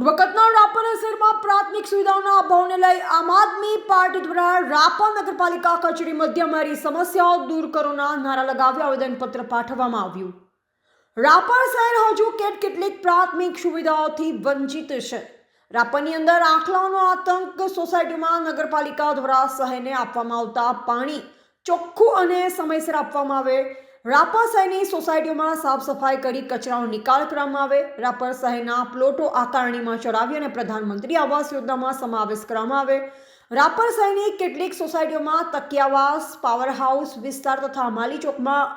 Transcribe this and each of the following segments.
પૂર્વ કચ્છના રાપર શહેરમાં પ્રાથમિક સુવિધાઓના અભાવને લઈ આમ આદમી પાર્ટી દ્વારા રાપર નગરપાલિકા કચેરી મધ્ય મારી સમસ્યાઓ દૂર કરોના નારા લગાવી આવેદનપત્ર પાઠવવામાં આવ્યું. રાપર શહેર હજુ કેટ કેટલીક પ્રાથમિક સુવિધાઓથી વંચિત છે. રાપરની અંદર આંખલાઓનો આતંક સોસાયટીમાં નગરપાલિકા દ્વારા શહેરને આપવામાં આવતા પાણી ચોખ્ખું અને સમયસર આપવામાં આવે રાપર શહેરની સોસાયટીઓમાં સાફ સફાઈ કરી કચરાનો નિકાલ કરવામાં આવે. રાપર શહેરના પ્લોટો આકારણીમાં ચડાવી અને પ્રધાનમંત્રી આવાસ યોજનામાં સમાવેશ કરવામાં આવે. રાપર શહેરની કેટલીક સોસાયટીઓમાં તકિયાવાસ પાવર હાઉસ વિસ્તાર તથા માલી ચોકમાં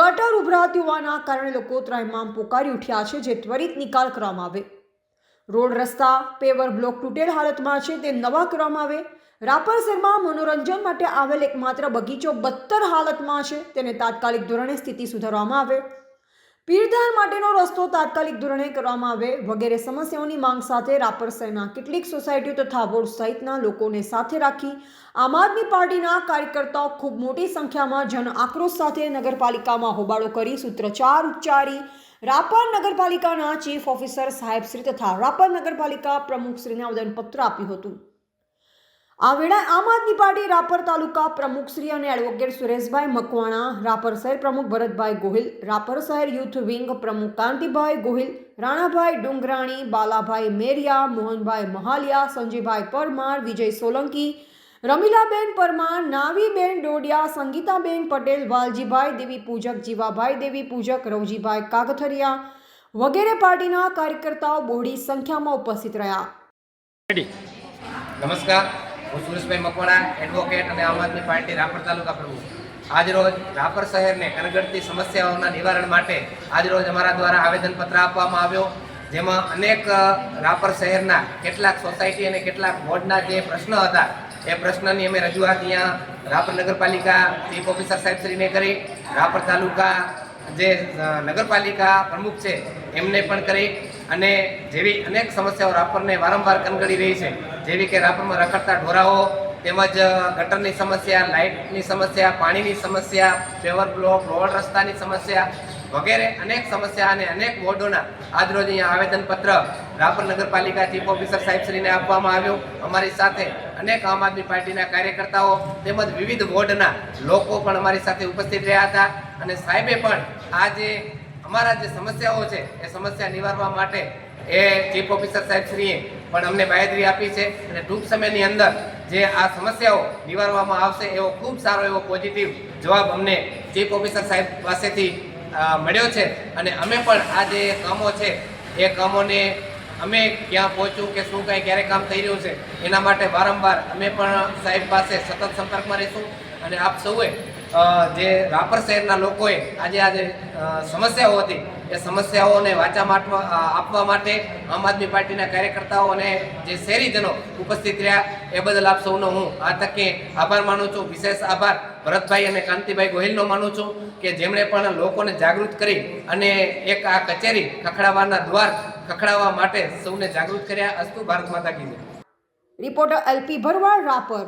ગટર ઉભરાતી હોવાના કારણે લોકો ત્રાહિમામ પોકારી ઉઠ્યા છે જે ત્વરિત નિકાલ કરવામાં આવે. રોડ રસ્તા, પેવર બ્લોક તૂટેલ હાલતમાં છે તે નવા કરવામાં આવે. રાપર શહેરમાં મનોરંજન માટે આવેલ એકમાત્ર બગીચો બદતર હાલતમાં છે. તેને તાત્કાલિક ધોરણે સ્થિતિ સુધારવામાં આવે. પીરધાર માટેનો રસ્તો તાત્કાલિક ધોરણે કરવામાં આવે વગેરે સમસ્યાઓની માંગ સાથે રાપર શહેરના કેટલીક સોસાયટીઓ તથા વોર્ડ સહિતના લોકોને સાથે રાખી આમ આદમી પાર્ટીના કાર્યકર્તાઓ ખૂબ મોટી સંખ્યામાં જન આક્રોશ સાથે નગરપાલિકામાં હોબાળો કરી સૂત્રચાર ઉચ્ચારી રાપર નગરપાલિકાના ચીફ ઓફિસર સાહેબશ્રી તથા રાપર નગરપાલિકા પ્રમુખશ્રીને આવેદનપત્ર આપ્યું હતું. આ વેળાએ આમ આદમી પાર્ટી રાપર તાલુકા પ્રમુખશ્રી અને એડવોકેટ સુરેશભાઈ મકવાણા, રાપર શહેર પ્રમુખ ભરતભાઈ ગોહિલ, રાપર શહેર યુથ વિંગ પ્રમુખ કાંતિભાઈ ગોહિલ, રાણાભાઈ ડુંગરાણી, બાલાભાઈ મેરિયા, મોહનભાઈ મહાલિયા, સંજયભાઈ પરમાર, વિજય સોલંકી, રમીલાબેન પરમાર, નાવીબેન ડોડિયા, સંગીતાબેન પટેલ, વાલજીભાઈ દેવી પૂજક, જીવાભાઈ દેવી પૂજક, રવજીભાઈ કાગથરિયા વગેરે પાર્ટીના કાર્યકર્તાઓ બોડી સંખ્યામાં ઉપસ્થિત રહ્યા. નમસ્કાર. હું સુરેશભાઈ મકવાણા એડવોકેટ અને આમ આદમી પાર્ટી રાપર તાલુકા પ્રમુખ. આજરોજ રાપર શહેરને કનગડતી સમસ્યાઓના નિવારણ માટે આજરોજ અમારા દ્વારા આવેદનપત્ર આપવામાં આવ્યો, જેમાં અનેક રાપર શહેરના કેટલાક સોસાયટી અને કેટલાક વોર્ડના જે પ્રશ્ન હતા, એ પ્રશ્નની અમે રજૂઆત અહીંયા રાપર નગરપાલિકા ચીફ ઓફિસર સાહેબશ્રીને કરી, રાપર તાલુકા જે નગરપાલિકા પ્રમુખ છે, એમને પણ કરી અને જેવી અનેક સમસ્યાઓ રાપરને વારંવાર કનગળી રહી છે. જેવી કે રાપરમાં રખડતા ઢોરાઓ, તેમજ ગટરની સમસ્યા, લાઇટની સમસ્યા, પાણીની સમસ્યા પેવર બ્લોક રોડ રસ્તાની સમસ્યા વગેરે અનેક સમસ્યા અને અનેક વોર્ડોના આજરોજ અહીંયા આવેદનપત્ર રાપર નગરપાલિકા ચીફ ઓફિસર સાહેબશ્રીને આપવામાં આવ્યું. અમારી સાથે અનેક આમ આદમી પાર્ટીના કાર્યકર્તાઓ તેમજ વિવિધ વોર્ડના લોકો પણ અમારી સાથે ઉપસ્થિત રહ્યા હતા. અને સાહેબે પણ આ જે અમારા જે સમસ્યાઓ છે, એ સમસ્યા નિવારવા માટે એ ચીફ ઓફિસર સાહેબશ્રીએ પણ અમને બાહેદરી આપી છે અને ટૂંક સમયની અંદર જે આ સમસ્યાઓ નિવારવામાં આવશે, એવો ખૂબ સારો એવો પોઝિટિવ જવાબ અમને ચીફ ઓફિસર સાહેબ પાસેથી મળ્યો છે. અને અમે પણ આ જે કામો છે, એ કામોને અમે ક્યાં પહોંચવું કે શું કાંઈ, ક્યારે કામ થઈ રહ્યું છે, એના માટે વારંવાર અમે પણ સાહેબ પાસે સતત સંપર્કમાં રહીશું અને આપ સૌએ જે રાપર શહેરના લોકોએ આજે આજે સમસ્યાઓ હતી. એ સમસ્યાઓને વાચા માટવા આપવા માટે આમ આદમી પાર્ટીના કાર્યકર્તાઓ અને જે શહેરીજનો ઉપસ્થિત રહ્યા, એ બદલ આપ સૌનો હું આ તકે આભાર માનું છું. વિશેષ આભાર ભરતભાઈ અને કાંતિભાઈ ગોહિલનો માનું છું કે જેમણે પણ લોકોને જાગૃત કરી અને એક આ કચેરી ખખડાવવાના દ્વાર ખખડાવવા માટે સૌને જાગૃત કર્યા. અસ્તુ ભારત માતા કીધું રિપોર્ટર એલપી ભરવાડ રાપર.